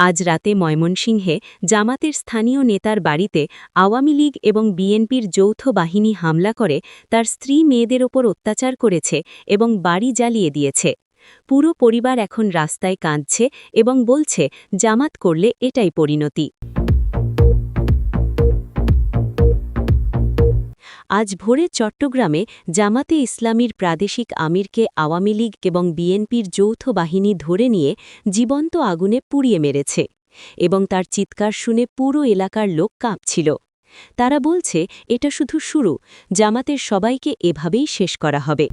আজ রাতে ময়মনসিংহে জামাতের স্থানীয় নেতার বাড়িতে আওয়ামী লীগ এবং বিএনপির যৌথ বাহিনী হামলা করে তার স্ত্রী মেয়েদের ওপর অত্যাচার করেছে এবং বাড়ি জ্বালিয়ে দিয়েছে। পুরো পরিবার এখন রাস্তায় কাঁদছে এবং বলছে, জামাত করলে এটাই পরিণতি। আজ ভোরে চট্টগ্রামে জামাতে ইসলামীর প্রাদেশিক আমিরকে আওয়ামী লীগ এবং বিএনপির যৌথ বাহিনী ধরে নিয়ে জীবন্ত আগুনে পুড়িয়ে মেরেছে এবং তার চিৎকার শুনে পুরো এলাকার লোক কাঁপছিল। তারা বলছে, এটা শুধু শুরু, জামাতের সবাইকে এভাবেই শেষ করা হবে।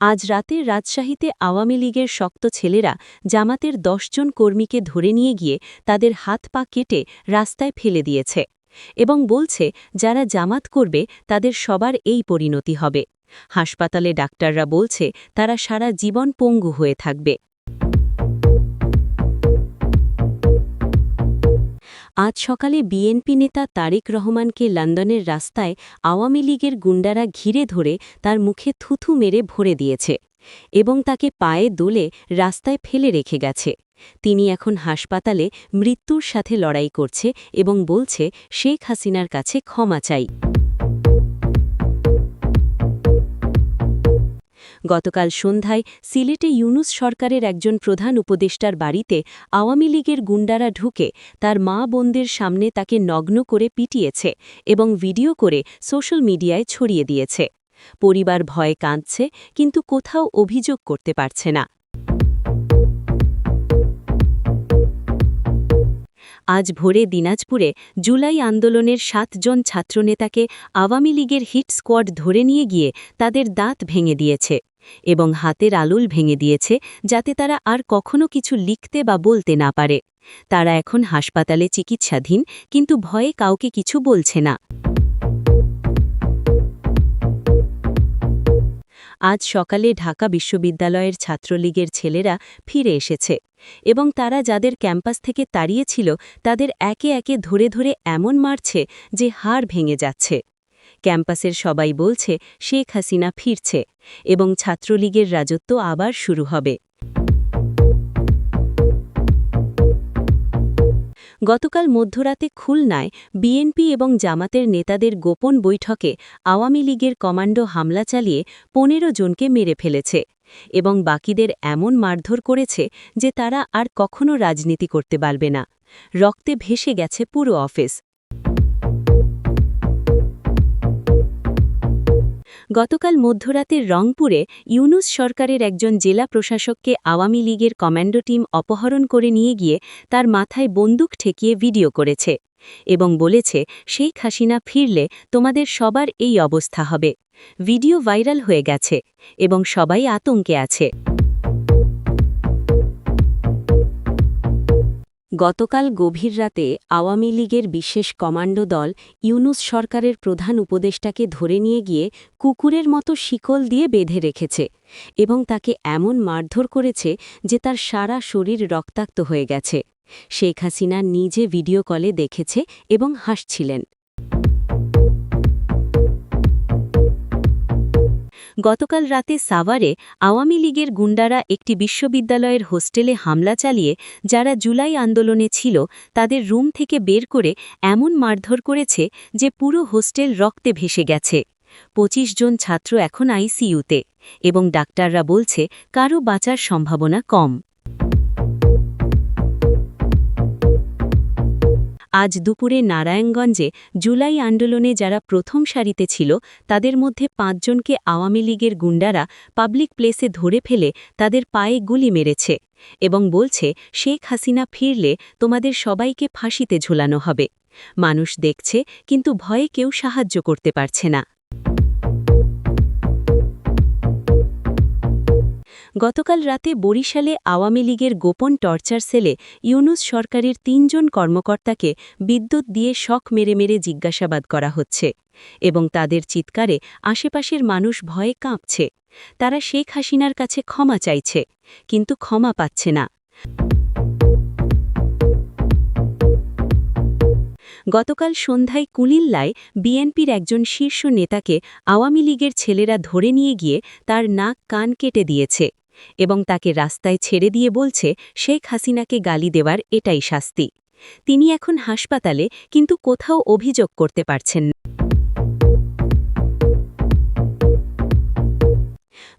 আজ রাতে রাজশাহীতে আওয়ামী লীগের শক্ত ছেলেরা জামাতের দশজন কর্মীকে ধরে নিয়ে গিয়ে তাদের হাত পা কেটে রাস্তায় ফেলে দিয়েছে এবং বলছে, যারা জামাত করবে, তাদের সবার এই পরিণতি হবে। হাসপাতালে ডাক্তাররা বলছে, তারা সারা জীবন পঙ্গু হয়ে থাকবে। আজ সকালে বিএনপি নেতা তারেক রহমানকে লন্ডনের রাস্তায় আওয়ামী লীগের গুন্ডারা ঘিরে ধরে তার মুখে থুথু মেরে ভরে দিয়েছে এবং তাকে পায়ে দোলে রাস্তায় ফেলে রেখে গেছে। তিনি এখন হাসপাতালে মৃত্যুর সাথে লড়াই করছে এবং বলছে, শেখ হাসিনার কাছে ক্ষমা চাই। গতকাল সন্ধ্যায় সিলেটে ইউনুস সরকারের একজন প্রধান উপদেষ্টার বাড়িতে আওয়ামী লীগের গুন্ডারা ঢুকে তার মা বোনদের সামনে তাকে নগ্ন করে পিটিয়েছে এবং ভিডিও করে সোশ্যাল মিডিয়ায় ছড়িয়ে দিয়েছে। পরিবার ভয়ে কাঁদছে, কিন্তু কোথাও অভিযোগ করতে পারছে না। আজ ভোরে দিনাজপুরে জুলাই আন্দোলনের সাতজন ছাত্রনেতাকে আওয়ামী লীগের হিট স্কোয়াড ধরে নিয়ে গিয়ে তাদের দাঁত ভেঙে দিয়েছে। এবং হাতের আলুল ভেঙে দিয়েছে যাতে তারা আর কখনো কিছু লিখতে বা বলতে না পারে। তারা এখন হাসপাতালে চিকিৎসাধীন, কিন্তু ভয়ে কাউকে কিছু বলছে না। আজ সকালে ঢাকা বিশ্ববিদ্যালয়ের ছাত্রলীগের ছেলেরা ফিরে এসেছে এবং তারা যাদের ক্যাম্পাস থেকে তাড়িয়েছিল তাদের একে একে ধরে ধরে এমন মারছে যে হাড় ভেঙে যাচ্ছে। ক্যাম্পাসের সবাই বলছে, শেখ হাসিনা ফিরছে এবং ছাত্রলীগের রাজত্ব আবার শুরু হবে। গতকাল মধ্যরাতে খুলনায় বিএনপি এবং জামাতের নেতাদের গোপন বৈঠকে আওয়ামী লীগের কমান্ডো হামলা চালিয়ে পনেরো জনকে মেরে ফেলেছে এবং বাকিদের এমন মারধর করেছে যে তারা আর কখনো রাজনীতি করতে পারবে না। রক্তে ভেসে গেছে পুরো অফিস। গতকাল মধ্যরাতের রংপুরে ইউনুস সরকারের একজন জেলা প্রশাসককে আওয়ামী লীগের কমান্ডো টিম অপহরণ করে নিয়ে গিয়ে তার মাথায় বন্দুক ঠেকিয়ে ভিডিও করেছে এবং বলেছে সেই হাসিনা ফিরলে তোমাদের সবার এই অবস্থা হবে। ভিডিও ভাইরাল হয়ে গেছে এবং সবাই আতঙ্কে আছে। গতকাল গভীর রাতে আওয়ামী লীগের বিশেষ কমান্ডো দল ইউনুস সরকারের প্রধান উপদেষ্টাকে ধরে নিয়ে গিয়ে কুকুরের মতো শিকল দিয়ে বেঁধে রেখেছে এবং তাকে এমন মারধর করেছে যে তার সারা শরীর রক্তাক্ত হয়ে গেছে। শেখ হাসিনা নিজে ভিডিও কলে দেখেছে এবং হাসছিলেন। গতকাল রাতে সাভারে আওয়ামী লীগের গুন্ডারা একটি বিশ্ববিদ্যালয়ের হোস্টেলে হামলা চালিয়ে, যারা জুলাই আন্দোলনে ছিল, তাদের রুম থেকে বের করে এমন মারধর করেছে যে পুরো হোস্টেল রক্তে ভেসে গেছে। ২৫ জন ছাত্র এখন আইসিইউতে এবং ডাক্তাররা বলছে, কারও বাঁচার সম্ভাবনা কম। আজ দুপুরে নারায়ণগঞ্জে জুলাই আন্দোলনে যারা প্রথম সারিতে ছিল, তাদের মধ্যে পাঁচজনকে আওয়ামী লীগের গুন্ডারা পাবলিক প্লেসে ধরে ফেলে তাদের পায়ে গুলি মেরেছে এবং বলছে, শেখ হাসিনা ফিরলে তোমাদের সবাইকে ফাঁসিতে ঝোলানো হবে। মানুষ দেখছে, কিন্তু ভয়ে কেউ সাহায্য করতে পারছে না। গতকাল রাতে বরিশালে আওয়ামী লীগের গোপন টর্চার সেলে ইউনুস সরকারের তিনজন কর্মকর্তাকে বিদ্যুৎ দিয়ে শখ মেরে মেরে জিজ্ঞাসাবাদ করা হচ্ছে এবং তাদের চিৎকারে আশেপাশের মানুষ ভয়ে কাঁপছে। তারা শেখ হাসিনার কাছে ক্ষমা চাইছে, কিন্তু ক্ষমা পাচ্ছে না। গতকাল সন্ধ্যায় কুলিল্লায় বিএনপির একজন শীর্ষ নেতাকে আওয়ামী লীগের ছেলেরা ধরে নিয়ে গিয়ে তার নাক কান কেটে দিয়েছে। এবং তাকে রাস্তায় ছেড়ে দিয়ে বলছে, শেখ হাসিনাকে গালি দেওয়ার এটাই শাস্তি। তিনি এখন হাসপাতালে, কিন্তু কোথাও অভিযোগ করতে পারছেন না।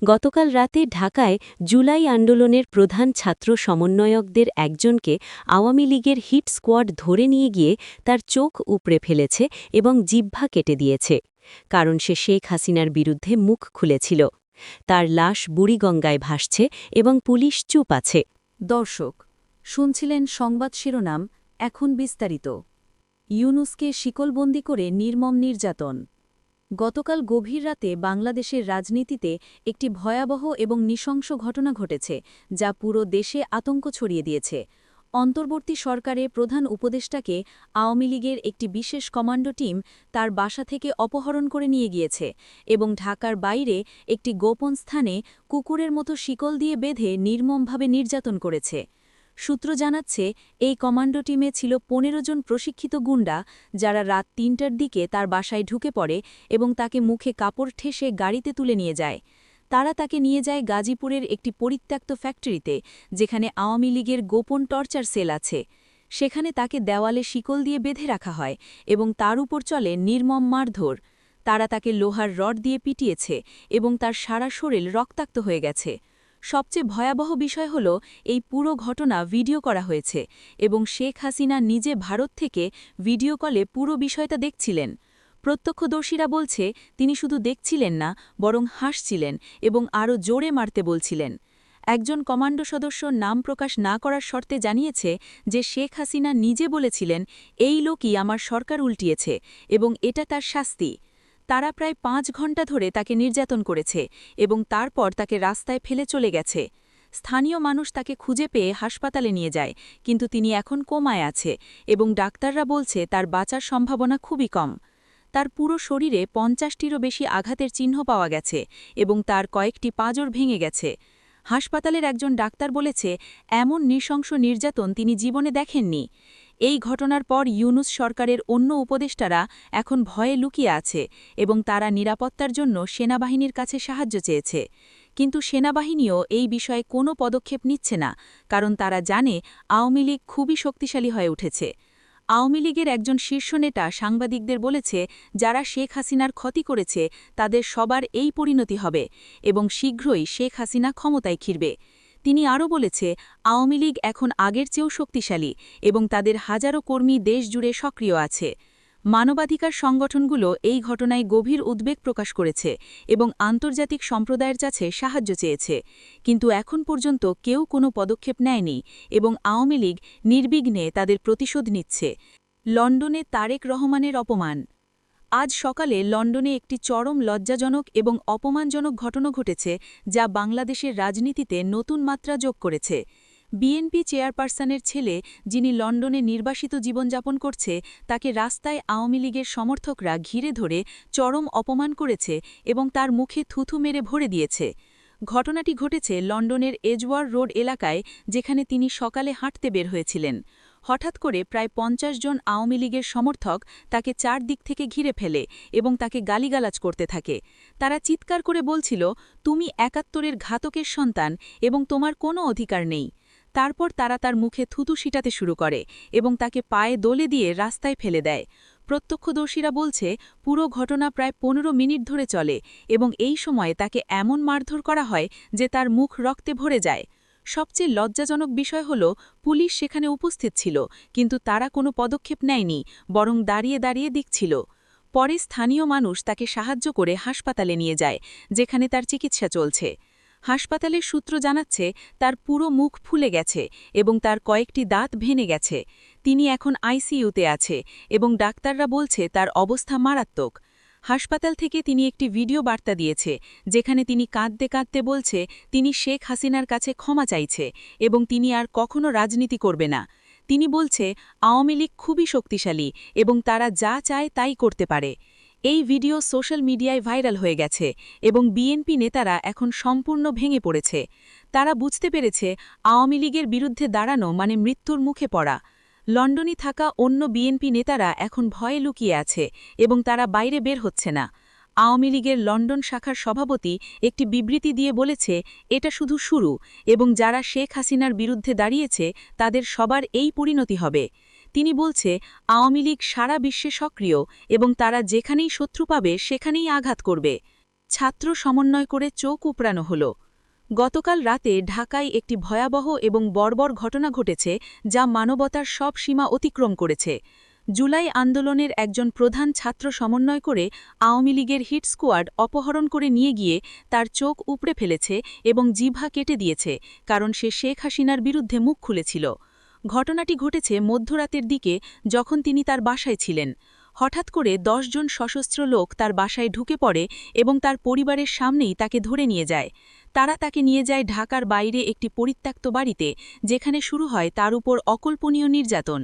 গতকাল রাতে ঢাকায় জুলাই আন্দোলনের প্রধান ছাত্র সমন্বয়কদের একজনকে আওয়ামী লীগের হিট স্কোয়াড ধরে নিয়ে গিয়ে তার চোখ উপড়ে ফেলেছে এবং জিহ্বা কেটে দিয়েছে। কারণ সে শেখ হাসিনার বিরুদ্ধে মুখ খুলেছিল। তার লাশ বুড়িগঙ্গায় ভাসছে এবং পুলিশ চুপ আছে। দর্শক, শুনছিলেন সংবাদ শিরোনাম, এখন বিস্তারিত। ইউনুসকে শিকলবন্দি করে নির্মম নির্যাতন। গতকাল গভীর রাতে বাংলাদেশের রাজনীতিতে একটি ভয়াবহ এবং নৃশংস ঘটনা ঘটেছে, যা পুরো দেশে আতঙ্ক ছড়িয়ে দিয়েছে। অন্তর্বর্তী সরকারে প্রধান উপদেষ্টাকে আওয়ামী লীগের একটি বিশেষ কমান্ডো টিম তার বাসা থেকে অপহরণ করে নিয়ে গিয়েছে এবং ঢাকার বাইরে একটি গোপন স্থানে কুকুরের মতো শিকল দিয়ে বেঁধে নির্মমভাবে নির্যাতন করেছে। সূত্র জানাচ্ছে, এই কমান্ডো টিমে ছিল পনেরো জন প্রশিক্ষিত গুন্ডা যারা রাত তিনটার দিকে তার বাসায় ঢুকে পড়ে এবং তাকে মুখে কাপড় ঠেসে গাড়িতে তুলে নিয়ে যায়। তারা তাকে নিয়ে যায় গাজীপুরের একটি পরিত্যক্ত ফ্যাক্টরিতে, যেখানে আওয়ামী লীগের গোপন টর্চার সেল আছে। সেখানে তাকে দেওয়ালে শিকল দিয়ে বেঁধে রাখা হয় এবং তার উপর চলে নির্মম মারধর। তারা তাকে লোহার রড দিয়ে পিটিয়েছে এবং তার সারা শরীর রক্তাক্ত হয়ে গেছে। সবচেয়ে ভয়াবহ বিষয় হল, এই পুরো ঘটনা ভিডিও করা হয়েছে এবং শেখ হাসিনা নিজে ভারত থেকে ভিডিও কলে পুরো বিষয়টা দেখছিলেন। প্রত্যক্ষদর্শীরা বলছে, তিনি শুধু দেখছিলেন না, বরং হাসছিলেন এবং আরও জোরে মারতে বলছিলেন। একজন কমান্ডো সদস্য নাম প্রকাশ না করার শর্তে জানিয়েছে যে শেখ হাসিনা নিজে বলেছিলেন, এই লোকই আমার সরকার উল্টিয়েছে এবং এটা তার শাস্তি। তারা প্রায় পাঁচ ঘণ্টা ধরে তাকে নির্যাতন করেছে এবং তারপর তাকে রাস্তায় ফেলে চলে গেছে। স্থানীয় মানুষ তাকে খুঁজে পেয়ে হাসপাতালে নিয়ে যায়, কিন্তু তিনি এখন কোমায় আছে এবং ডাক্তাররা বলছে তার বাঁচার সম্ভাবনা খুবই কম। তার পুরো শরীরে পঞ্চাশটিরও বেশি আঘাতের চিহ্ন পাওয়া গেছে এবং তার কয়েকটি পাঁজর ভেঙে গেছে। হাসপাতালের একজন ডাক্তার বলেছে, এমন নৃশংস নির্যাতন তিনি জীবনে দেখেননি। এই ঘটনার পর ইউনুস সরকারের অন্য উপদেষ্টারা এখন ভয়ে লুকিয়ে আছে এবং তারা নিরাপত্তার জন্য সেনাবাহিনীর কাছে সাহায্য চেয়েছে। কিন্তু সেনাবাহিনীও এই বিষয়ে কোনো পদক্ষেপ নিচ্ছে না, কারণ তারা জানে আওয়ামী লীগ খুবই শক্তিশালী হয়ে উঠেছে। আওয়ামী লীগের একজন শীর্ষ নেতা সাংবাদিকদের বলেছে, যারা শেখ হাসিনার ক্ষতি করেছে, তাদের সবার এই পরিণতি হবে এবং শীঘ্রই শেখ হাসিনা ক্ষমতায় ঘিরবে তিনি আরও বলেছে, আওয়ামী লীগ এখন আগের চেয়েও শক্তিশালী এবং তাদের হাজারো কর্মী দেশজুড়ে সক্রিয় আছে। মানবাধিকার সংগঠনগুলো এই ঘটনায় গভীর উদ্বেগ প্রকাশ করেছে এবং আন্তর্জাতিক সম্প্রদায়ের কাছে সাহায্য চেয়েছে। কিন্তু এখন পর্যন্ত কেউ কোনো পদক্ষেপ নেয়নি এবং আওয়ামী লীগ নির্বিঘ্নে তাদের প্রতিশোধ নিচ্ছে। লন্ডনে তারেক রহমানের অপমান। আজ সকালে লন্ডনে একটি চরম লজ্জাজনক এবং অপমানজনক ঘটনা ঘটেছে যা বাংলাদেশের রাজনীতিতে নতুন মাত্রা যোগ করেছে। বিএনপি চেয়ারপারসনের ছেলে যিনি লন্ডনে নির্বাসিত জীবনযাপন করছে, তাকে রাস্তায় আওয়ামী লীগের সমর্থকরা ঘিরে ধরে চরম অপমান করেছে এবং তার মুখে থুথু মেরে ভরে দিয়েছে। ঘটনাটি ঘটেছে লন্ডনের এজওয়ার রোড এলাকায়, যেখানে তিনি সকালে হাঁটতে বের হয়েছিলেন। হঠাৎ করে প্রায় পঞ্চাশ জন আওয়ামী লীগের সমর্থক তাকে চার দিক থেকে ঘিরে ফেলে এবং তাকে গালিগালাজ করতে থাকে। তারা চিৎকার করে বলছিল, তুমি একাত্তরের ঘাতকের সন্তান এবং তোমার কোনো অধিকার নেই। তারপর তারা তার মুখে থুতু সিটাতে শুরু করে এবং তাকে পায়ে দোলে দিয়ে রাস্তায় ফেলে দেয়। প্রত্যক্ষদর্শীরা বলছে, পুরো ঘটনা প্রায় পনেরো মিনিট ধরে চলে এবং এই সময়ে তাকে এমন মারধর করা হয় যে তার মুখ রক্তে ভরে যায়। সবচেয়ে লজ্জাজনক বিষয় হল, পুলিশ সেখানে উপস্থিত ছিল, কিন্তু তারা কোনো পদক্ষেপ নেয়নি, বরং দাঁড়িয়ে দাঁড়িয়ে দিচ্ছিল পরে স্থানীয় মানুষ তাকে সাহায্য করে হাসপাতালে নিয়ে যায়, যেখানে তার চিকিৎসা চলছে। হাসপাতালের সূত্র জানাচ্ছে, তার পুরো মুখ ফুলে গেছে এবং তার কয়েকটি দাঁত ভেঙে গেছে। তিনি এখন আইসিইউতে আছে এবং ডাক্তাররা বলছে তার অবস্থা মারাত্মক। হাসপাতাল থেকে তিনি একটি ভিডিও বার্তা দিয়েছে, যেখানে তিনি কাঁদতে কাঁদতে বলছে, তিনি শেখ হাসিনার কাছে ক্ষমা চাইছে এবং তিনি আর কখনো রাজনীতি করবে না। তিনি বলছে, আওয়ামী লীগ খুবই শক্তিশালী এবং তারা যা চায় তাই করতে পারে। এই ভিডিও সোশ্যাল মিডিয়ায় ভাইরাল হয়ে গেছে এবং বিএনপি নেতারা এখন সম্পূর্ণ ভেঙে পড়েছে। তারা বুঝতে পেরেছে আওয়ামী লীগের বিরুদ্ধে দাঁড়ানো মানে মৃত্যুর মুখে পড়া। লন্ডনে থাকা অন্য বিএনপি নেতারা এখন ভয়ে লুকিয়ে আছে এবং তারা বাইরে বের হচ্ছে না। আওয়ামী লীগের লন্ডন শাখার সভাপতি একটি বিবৃতি দিয়ে বলেছে, এটা শুধু শুরু এবং যারা শেখ হাসিনার বিরুদ্ধে দাঁড়িয়েছে তাদের সবার এই পরিণতি হবে। তিনি বলছে, আওয়ামী লীগ সারা বিশ্বে সক্রিয় এবং তারা যেখানেই শত্রু পাবে সেখানেই আঘাত করবে। ছাত্র সমন্বয় করে চোখ উপড়ানো হল। গতকাল রাতে ঢাকায় একটি ভয়াবহ এবং বর্বর ঘটনা ঘটেছে যা মানবতার সব সীমা অতিক্রম করেছে। জুলাই আন্দোলনের একজন প্রধান ছাত্র সমন্বয় করে আওয়ামী লীগের হিট স্কোয়াড অপহরণ করে নিয়ে গিয়ে তার চোখ উপড়ে ফেলেছে এবং জিভা কেটে দিয়েছে, কারণ সে শেখ হাসিনার বিরুদ্ধে মুখ খুলেছিল। ঘটনাটি ঘটেছে মধ্যরাতের দিকে যখন তিনি তার বাসায় ছিলেন। হঠাৎ করে জন সশস্ত্র লোক তার বাসায় ঢুকে পড়ে এবং তার পরিবারের সামনেই তাকে ধরে নিয়ে যায়। তারা তাকে নিয়ে যায় ঢাকার বাইরে একটি পরিত্যক্ত বাড়িতে, যেখানে শুরু হয় তার উপর অকল্পনীয় নির্যাতন।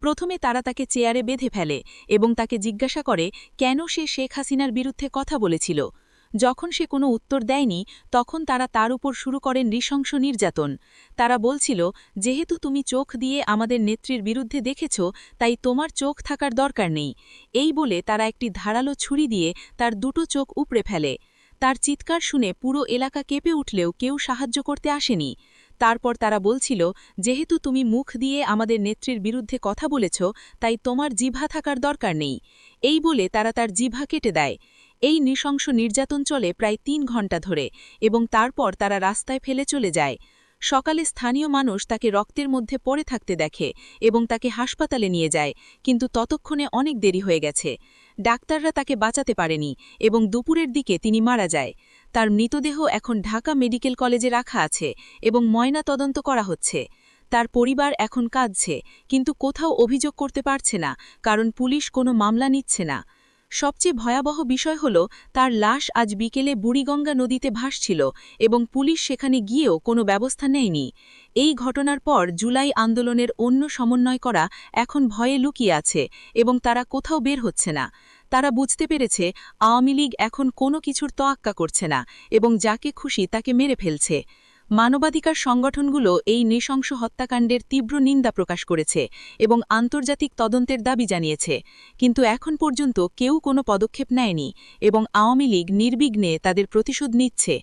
প্রথমে তারা তাকে চেয়ারে বেঁধে ফেলে এবং তাকে জিজ্ঞাসা করে, কেন সে শেখ হাসিনার বিরুদ্ধে কথা বলেছিল? যখন সে কোনো উত্তর দেয়নি, তখন তারা তার উপর শুরু করেন নৃশংস নির্যাতন। তারা বলছিল, যেহেতু তুমি চোখ দিয়ে আমাদের নেত্রীর বিরুদ্ধে দেখেছ, তাই তোমার চোখ থাকার দরকার নেই। এই বলে তারা একটি ধারালো ছুরি দিয়ে তার দুটো চোখ উপড়ে ফেলে। তার চিৎকার শুনে পুরো এলাকা কেঁপে উঠলেও কেউ সাহায্য করতে আসেনি। তারপর তারা বলছিল, যেহেতু তুমি মুখ দিয়ে আমাদের নেত্রীর বিরুদ্ধে কথা বলেছ, তাই তোমার জিভা থাকার দরকার নেই। এই বলে তারা তার জিভা কেটে দেয়। এই নৃশংস নির্যাতন চলে প্রায় তিন ঘণ্টা ধরে এবং তারপর তারা রাস্তায় ফেলে চলে যায়। সকালে স্থানীয় মানুষ তাকে রক্তের মধ্যে পড়ে থাকতে দেখে এবং তাকে হাসপাতালে নিয়ে যায়, কিন্তু ততক্ষণে অনেক দেরি হয়ে গেছে। ডাক্তাররা তাকে বাঁচাতে পারেনি এবং দুপুরের দিকে তিনি মারা যায়। তার মৃতদেহ এখন ঢাকা মেডিকেল কলেজে রাখা আছে এবং ময়না তদন্ত করা হচ্ছে। তার পরিবার এখন কাঁদছে, কিন্তু কোথাও অভিযোগ করতে পারছে না, কারণ পুলিশ কোনো মামলা নিচ্ছে না। সবচেয়ে ভয়াবহ বিষয় হল, তার লাশ আজ বিকেলে বুড়িগঙ্গা নদীতে ভাসছিল এবং পুলিশ সেখানে গিয়েও কোনো ব্যবস্থা নেয়নি। এই ঘটনার পর জুলাই আন্দোলনের অন্য সমন্বয় করা এখন ভয়ে লুকিয়ে আছে এবং তারা কোথাও বের হচ্ছে না। তারা বুঝতে পেরেছে, আওয়ামী লীগ এখন কোনো কিছুর তোয়াক্কা করছে না এবং যাকে খুশি তাকে মেরে ফেলছে। মানবাধিকার সংগঠনগুলো এই নৃশংস হত্যাকাণ্ডের তীব্র নিন্দা প্রকাশ করেছে এবং আন্তর্জাতিক তদন্তের দাবি জানিয়েছে। কিন্তু এখন পর্যন্ত কেউ কোনো পদক্ষেপ নেয়নি এবং আওয়ামী লীগ নির্বিঘ্নে তাদের প্রতিশোধ নিচ্ছে।